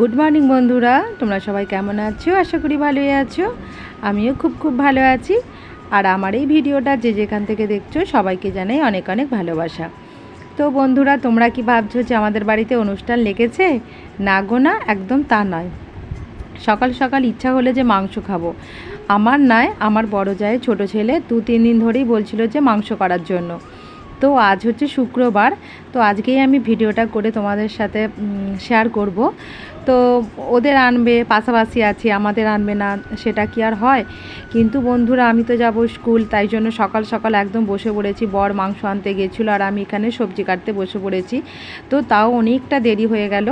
Good morning বন্ধুরা। তোমরা সবাই কেমন আছো? আশা করি ভালোই আছো। আমিও খুব খুব ভালো আছি। আর আমার এই ভিডিওটা যে যেখান থেকে দেখছ, সবাইকে জানাই অনেক অনেক ভালোবাসা। তো বন্ধুরা, তোমরা কি ভাবছ যে আমাদের বাড়িতে অনুষ্ঠান লেগেছে? না গো না, একদম তা নয়। সকাল সকাল ইচ্ছা হলে যে মাংস খাব। আমার নয়, আমার বড় যায় ছোট ছেলে দু, তিন দিন ধরেই বলছিল যে মাংস করার জন্য। তো আজ হচ্ছে শুক্রবার, তো আজকেই আমি ভিডিওটা করে তোমাদের সাথে শেয়ার করব। তো ওদের আনবে, পাশাপাশি আছে, আমাদের আনবে না, সেটা কি আর হয়? কিন্তু বন্ধুরা, আমি তো যাব স্কুল, তাই জন্য সকাল সকাল একদম বসে পড়েছি। বর মাংস আনতে গেছিল আর আমি এখানে সবজি কাটতে বসে পড়েছি। তো তাও অনেকটা দেরি হয়ে গেল।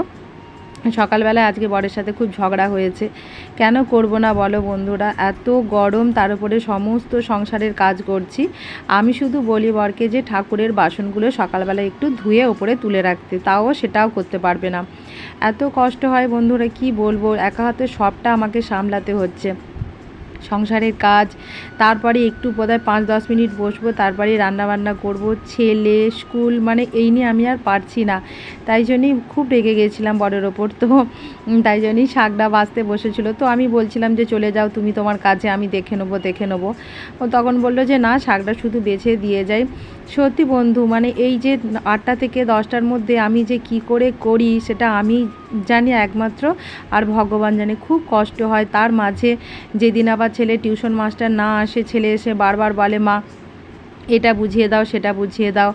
সকালবেলায় আজকে বরের সাথে খুব ঝগড়া হয়েছে। কেন করব না বলো বন্ধুরা? এত গরম, তার উপরে সমস্ত সংসারের কাজ করছি। আমি শুধু বলি বরকে যে ঠাকুরের বাসনগুলো সকালবেলা একটু ধুয়ে ওপরে তুলে রাখতে, তাও সেটাও করতে পারবে না। এত কষ্ট হয় বন্ধুরা, কি বলব? একা হাতে সবটা আমাকে সামলাতে হচ্ছে। সংসারের কাজ। তারপরে একটু বোধহয় পাঁচ দশ মিনিট বসবো, তারপরে রান্নাবান্না করব, ছেলে, স্কুল মানে এই নিয়ে আমি আর পারছি না। তাই জন্যই খুব রেগে গেছিলাম বরের ওপর তো। তাই জন্যই শাকটা বাঁচতে বসেছিল। তো আমি বলছিলাম যে, চলে যাও তুমি তোমার কাজে, আমি দেখে নেব দেখে নেব। ও তখন বলল যে, না, শাকটা শুধু বেছে দিয়ে যাই। সত্যি বন্ধু মানে এই যে আটটা থেকে দশটার মধ্যে আমি যে কি করে করি, সেটা আমি জানি একমাত্র, আর ভগবান জানে। খুব কষ্ট হয়। তার মাঝে যেদিন আবার ছেলে টিউশন মাস্টার না আসে, ছেলে এসে বারবার বলে, মা, এটা বুঝিয়ে দাও, সেটা বুঝিয়ে দাও।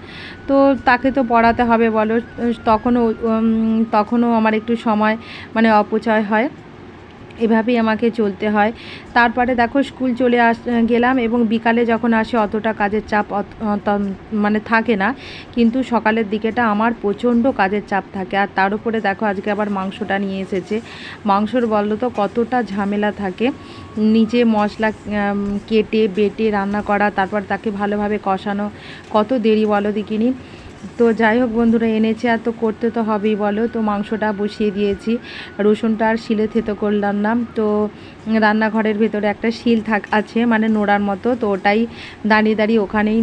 তো তাকে তো পড়াতে হবে বলো। তখনও তখনও আমার একটু সময় মানে অপচয় হয়। এভাবেই আমাকে চলতে হয়। তারপরে দেখো স্কুল চলে আস, গেলাম এবং বিকালে যখন আসে অতটা কাজের চাপ মানে থাকে না। কিন্তু সকালের দিকেটা আমার প্রচণ্ড কাজের চাপ থাকে। আর তার উপরে দেখো আজকে আবার মাংসটা নিয়ে এসেছে। মাংসর বলল তো কতটা ঝামেলা থাকে। নিজে মশলা কেটে, বেটে রান্না করা, তারপর তাকে ভালোভাবে কষানো। কত দেরি বলো দেখিনি। তো যাই হোক বন্ধুরা, এনেছে আর তো করতে তো হবেই বলো। তো মাংসটা বসিয়ে দিয়েছি। রসুনটা আর শিলে থেতো করলাম না। তো রান্নাঘরের ভেতরে একটা শিল থাক, আছে মানে নোড়ার মতো। তো ওটাই দাঁড়িয়ে দাঁড়িয়ে ওখানেই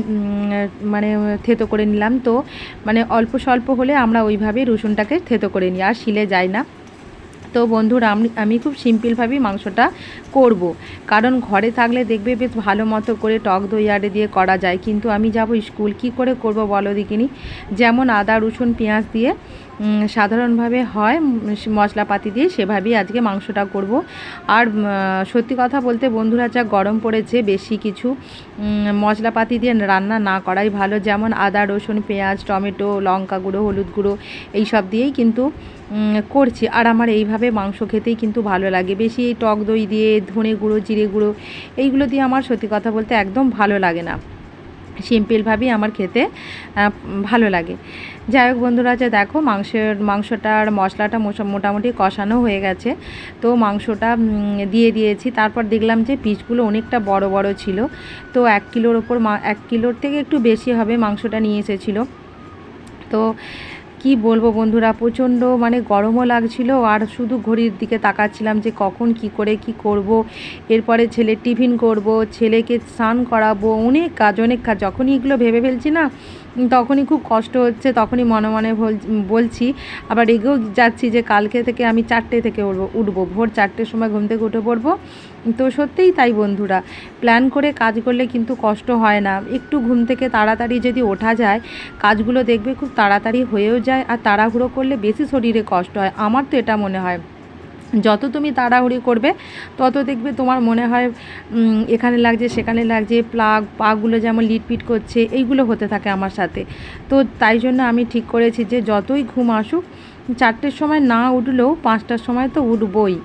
মানে থেতো করে নিলাম। তো মানে অল্প স্বল্প হলে আমরা ওইভাবেই রসুনটাকে থেতো করে নিই। আর শিলে যাই না। তো বন্ধুরা, আমি আমি খুব সিম্পলভাবেই মাংসটা করব। কারণ ঘরে থাকলে দেখবে বেশ ভালো মতো করে টক দই আড়ে দিয়ে করা যায় কিন্তু আমি যাব স্কুল, কি করে করব বলো দেখিনি যেমন আদা, রসুন, পেঁয়াজ দিয়ে সাধারণভাবে হয় মশলাপাতি দিয়ে সেভাবেই আজকে মাংসটা করব। আর সত্যি কথা বলতে বন্ধুরা, যা গরম পড়েছে বেশি কিছু মশলাপাতি দিয়ে রান্না না করাই ভালো। যেমন আদা, রসুন, পেঁয়াজ, টমেটো, লঙ্কা গুঁড়ো, হলুদ গুঁড়ো এই সব দিয়েই কিন্তু করছি। আর আমার এইভাবে মাংস খেতেই কিন্তু ভালো লাগে। বেশি এই টক দই দিয়ে ধনে গুঁড়ো, জিরে গুঁড়ো, এইগুলো দিয়ে আমার সত্যি কথা বলতে একদম ভালো লাগে না। সিম্পলভাবেই আমার খেতে ভালো লাগে। যাই হোক বন্ধুরা, যে দেখো মাংসের মাংসটার মশলাটা মোটা- মোটামুটি কষানো হয়ে গেছে। তো মাংসটা দিয়ে দিয়েছি। তারপর দেখলাম যে পিসগুলো অনেকটা বড় বড় ছিল। তো এক কিলোর ওপর এক কিলোর থেকে একটু বেশি হবে মাংসটা নিয়ে এসেছিল। তো কি বলব বন্ধুরা? প্রচণ্ড মানে গরমও লাগছিল আর শুধু ঘড়ির দিকে তাকাচ্ছিলাম যে কখন কি করে কি করব। এরপরে ছেলে টিফিন করব, ছেলেকে স্নান করাবো, অনেক কাজ অনেক কাজ। যখনই এগুলো ভেবে ফেলছি না তখনই খুব কষ্ট হচ্ছে, তখনই মনে মনে বলছি, আবার রেগেও যাচ্ছি যে কালকে থেকে আমি চারটে থেকে উঠবো উঠবো। ভোর চারটের সময় ঘুম থেকে উঠে পড়ব। তো সত্যিই তাই বন্ধুরা প্ল্যান করে কাজ করলে কিন্তু কষ্ট হয় না। একটু ঘুম থেকে তাড়াতাড়ি যদি ওঠা যায়, কাজগুলো দেখবে খুব তাড়াতাড়ি হয়েও যায়, আর তাড়াহুড়ো করলে বেশি শরীরে কষ্ট হয়। আমার তো এটা মনে হয়। যত তুমি তাড়াহুড়ি করবে, তত দেখবে তোমার মনে হয় এখানে লাগছে, সেখানে লাগছে, প্লাগ, পাগুলো যেমন লিটপিট করছে, এইগুলো হতে থাকে আমার সাথে। তো তাই জন্য আমি ঠিক করেছি যে যতই ঘুম আসুক, চারটের সময় না উঠলেও পাঁচটার সময় তো উঠবই।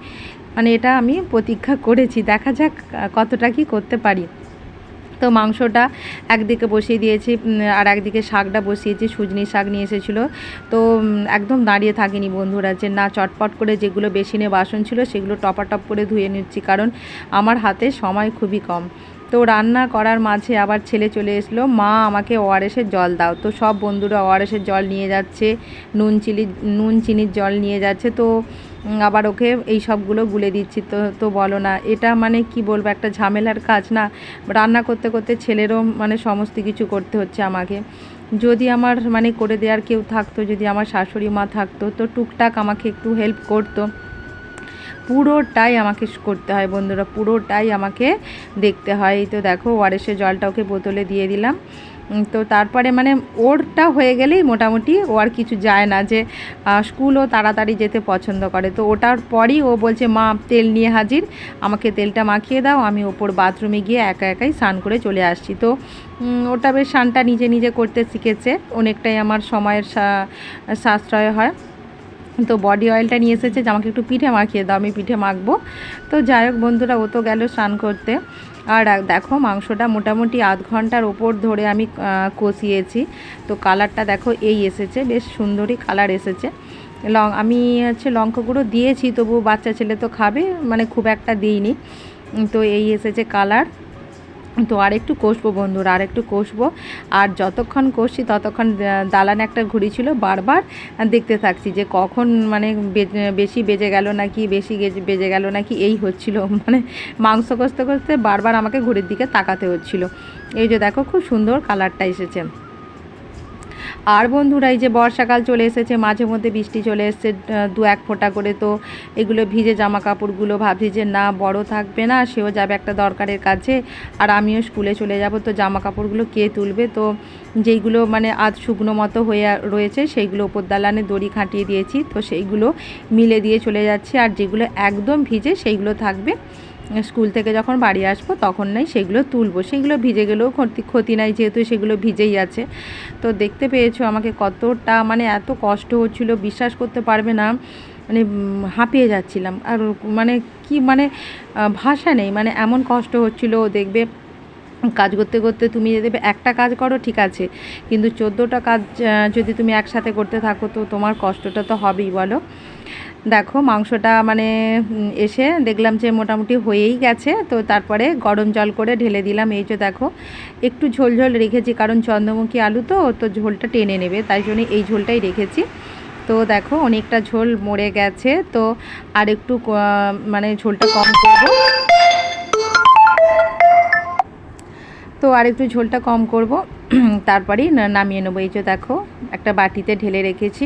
মানে এটা আমি প্রতীক্ষা করেছি। দেখা যাক কতটা কি করতে পারি। তো মাংসটা একদিকে বসিয়ে দিয়েছি আর একদিকে শাকটা বসিয়েছি সুজনি শাক নিয়ে এসেছিল। তো একদম দাঁড়িয়ে থাকিনি বন্ধুরা, যে না, চটপট করে যেগুলো বেসিনে বাসন ছিল সেগুলো টপাটপ করে ধুয়ে নিচ্ছি, কারণ আমার হাতে সময় খুবই কম। তো রান্না করার মাঝে আবার ছেলে চলে এসলো, মা, আমাকে ওআরএসের জল দাও। তো সব বন্ধুরা ওআরএসের জল নিয়ে যাচ্ছে, নুন চিলি, নুন চিনির জল নিয়ে যাচ্ছে, তো আবার ওকে এই সবগুলো গুলে দিচ্ছি। তো তো বলো না, এটা মানে কি বলব, একটা ঝামেলার কাজ না। রান্না করতে করতে ছেলেরও মানে সমস্ত কিছু করতে হচ্ছে আমাকে। যদি আমার মানে করে দেওয়ার কেউ থাকতো, যদি আমার শাশুড়ি মা থাকতো, তো টুকটাক আমাকে একটু হেল্প করতো। পুরোটাই আমাকে করতে হয় বন্ধুরা, পুরোটাই আমাকে দেখতে হয়। এই তো দেখো, ওয়ারেসের জলটা ওকে বোতলে দিয়ে দিলাম। তো তারপরে মানে ওরটা হয়ে গেলেই মোটামুটি ও আর কিছু যায় না যে স্কুলও তাড়াতাড়ি যেতে পছন্দ করে। তো ওটার পরই ও বলছে, মা, তেল নিয়ে হাজির। আমাকে তেলটা মাখিয়ে দাও। আমি ওপর বাথরুমে গিয়ে একা একাই স্নান করে চলে আসছি। তো ওটা বেশ স্নানটা নিজে নিজে করতে শিখেছে। অনেকটাই আমার সময়ের সাশ্রয় হয়। তো বডি অয়েলটা নিয়ে এসেছে যে আমাকে একটু পিঠে মাখিয়ে দাও, আমি পিঠে মাখবো। তো যাই হোক বন্ধুরা, ও তো গেল স্নান করতে। আর দেখো মাংসটা মোটামুটি আধ ঘণ্টার ওপর ধরে আমি কষিয়েছি। তো কালারটা দেখো এই এসেছে, বেশ সুন্দরই কালার এসেছে। লং, আমি হচ্ছে লঙ্কা গুঁড়ো দিয়েছি তবু বাচ্চা ছেলে তো খাবে মানে খুব একটা দিইনি। তো এই এসেছে কালার তো আর একটু কষবো বন্ধুরা, আর একটু কষবো। আর যতক্ষণ কষছি ততক্ষণ দালানে একটা ঘুড়ি ছিল, বারবার দেখতে থাকছি যে কখন মানে বেশি বেজে গেল নাকি, বেশি বেজে গেল নাকি, এই হচ্ছিল। মানে মাংস কষতে কষতে বারবার আমাকে ঘুড়ির দিকে তাকাতে হচ্ছিল। এই যে দেখো, খুব সুন্দর কালারটা এসেছে। আর বন্ধুরা, এই যে বর্ষাকাল চলে এসেছে, মাঝে মধ্যে বৃষ্টি চলে এসেছে দু এক ফোঁটা করে তো এগুলো ভিজে জামা কাপড়গুলো ভাবছি যে না, বড় থাকবে না, সেও যাবে একটা দরকারের কাছে। আর আমিও স্কুলে চলে যাব, তো জামা কাপড়গুলো কে তুলবে? তো যেইগুলো মানে আধ শুকনো মতো হয়ে রয়েছে, সেইগুলো ওপর দালানে দড়ি খাটিয়ে দিয়েছি, তো সেইগুলো মিলে দিয়ে চলে যাচ্ছে। আর যেগুলো একদম ভিজে, সেইগুলো থাকবে। স্কুল থেকে যখন বাড়ি আসব, তখন নাই সেগুলো তুলবো। সেগুলো ভিজে গেলেও ক্ষতি ক্ষতি নাই যেহেতু সেগুলো ভিজেই আছে। তো দেখতে পেয়েছ আমাকে কতটা মানে এত কষ্ট হচ্ছিল, বিশ্বাস করতে পারবে না। মানে হাঁপিয়ে যাচ্ছিলাম। আর মানে কি মানে ভাষা নেই। মানে এমন কষ্ট হচ্ছিল, দেখবে কাজ করতে করতে তুমি যদি একটা কাজ করো, ঠিক আছে। কিন্তু চোদ্দোটা কাজ যদি তুমি একসাথে করতে থাকো, তো তোমার কষ্টটা তো হবেই, বলো। দেখো, মাংসটা মানে এসে দেখলাম যে মোটামুটি হয়েই গেছে। তো তারপরে গরম জল করে ঢেলে দিলাম। এই যে দেখো, একটু ঝোল ঝোল রেখেছি, কারণ চন্দ্রমুখী আলু তো তো ঝোলটা টেনে নেবে, তাই জন্য এই ঝোলটাই রেখেছি। তো দেখো, অনেকটা ঝোল মরে গেছে। তো আর একটু মানে ঝোলটা কম করব। তো আর একটু ঝোলটা কম করব। তারপরেই নামিয়ে নেব। এই যে দেখো, একটা বাটিতে ঢেলে রেখেছি।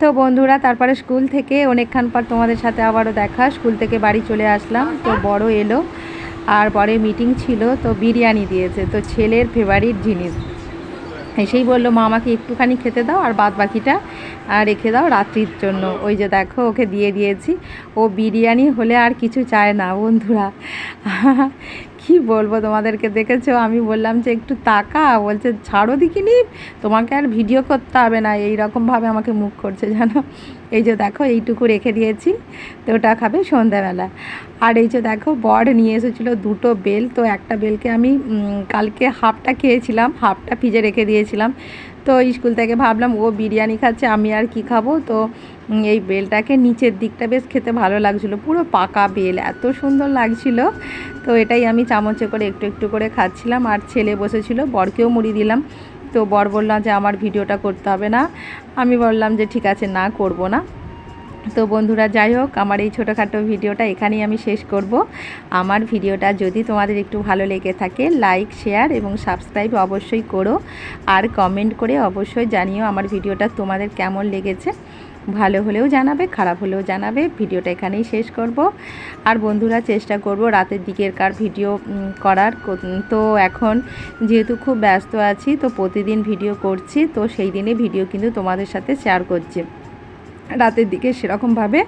তো বন্ধুরা, তারপরে স্কুল থেকে অনেকক্ষণ পর তোমাদের সাথে আবারও দেখা। স্কুল থেকে বাড়ি চলে আসলাম, তো বড় এলো আর পরে মিটিং ছিল, তো বিরিয়ানি দিয়েছে। তো ছেলের ফেভারিট জিনিস। এসেই বলল, মা, আমাকে একটুখানি খেতে দাও আর বাদ বাকিটা রেখে দাও রাত্রির জন্য। ওই যে দেখো, ওকে দিয়ে দিয়েছি। ও বিরিয়ানি হলে আর কিছু চায় না বন্ধুরা। কি বলব তোমাদেরকে? দেখেছ? আমি বললাম যে একটু তাকা। বলছে, ছাড়ো দেখিনি? তোমাকে আর ভিডিও করতে হবে না। এই রকমভাবে আমাকে মুখ করছে জানো? এই যে দেখো, এইটুকু রেখে দিয়েছি। তো ওটা খাবে সন্ধ্যাবেলা। আর এই যে দেখো, বর নিয়ে এসেছিল দুটো বেল। তো একটা বেলকে আমি কালকে হাফটা খেয়েছিলাম। হাফটা ফ্রিজে রেখে দিয়েছিলাম। তো স্কুল থেকে ভাবলাম, ও বিরিয়ানি খাচ্ছে, আমি আর কি খাব? তো এই বেলটাকে নিচের দিকটা বেশ খেতে ভালো লাগছিল। পুরো পাকা বেল, এত সুন্দর লাগছিল। তো এটাই আমি চামচে করে একটু একটু করে খাচ্ছিলাম আর ছেলে বসেছিল, বরকেও মুড়ি দিলাম। তো বর বললাম যে, আমার ভিডিওটা করতে হবে না। আমি বললাম যে, ঠিক আছে, না, করব না। তো বন্ধুরা, যাই হোক, আমার এই ছোটোখাটো ভিডিওটা এখানেই আমি শেষ করব। আমার ভিডিওটা যদি তোমাদের একটু ভালো লেগে থাকে, লাইক, শেয়ার এবং সাবস্ক্রাইব অবশ্যই করো। আর কমেন্ট করে অবশ্যই জানিও আমার ভিডিওটা তোমাদের কেমন লেগেছে। ভালো হলেও জানাবে, খারাপ হলেও জানাবে। ভিডিওটা এখানেই শেষ করব। আর বন্ধুরা, চেষ্টা করব রাতের দিকের কার ভিডিও করার। তো এখন যেহেতু খুব ব্যস্ত আছি, তো প্রতিদিন ভিডিও করছি, তো সেই দিনে ভিডিও কিন্তু তোমাদের সাথে শেয়ার করছি। রাতের দিকে সেরকমভাবে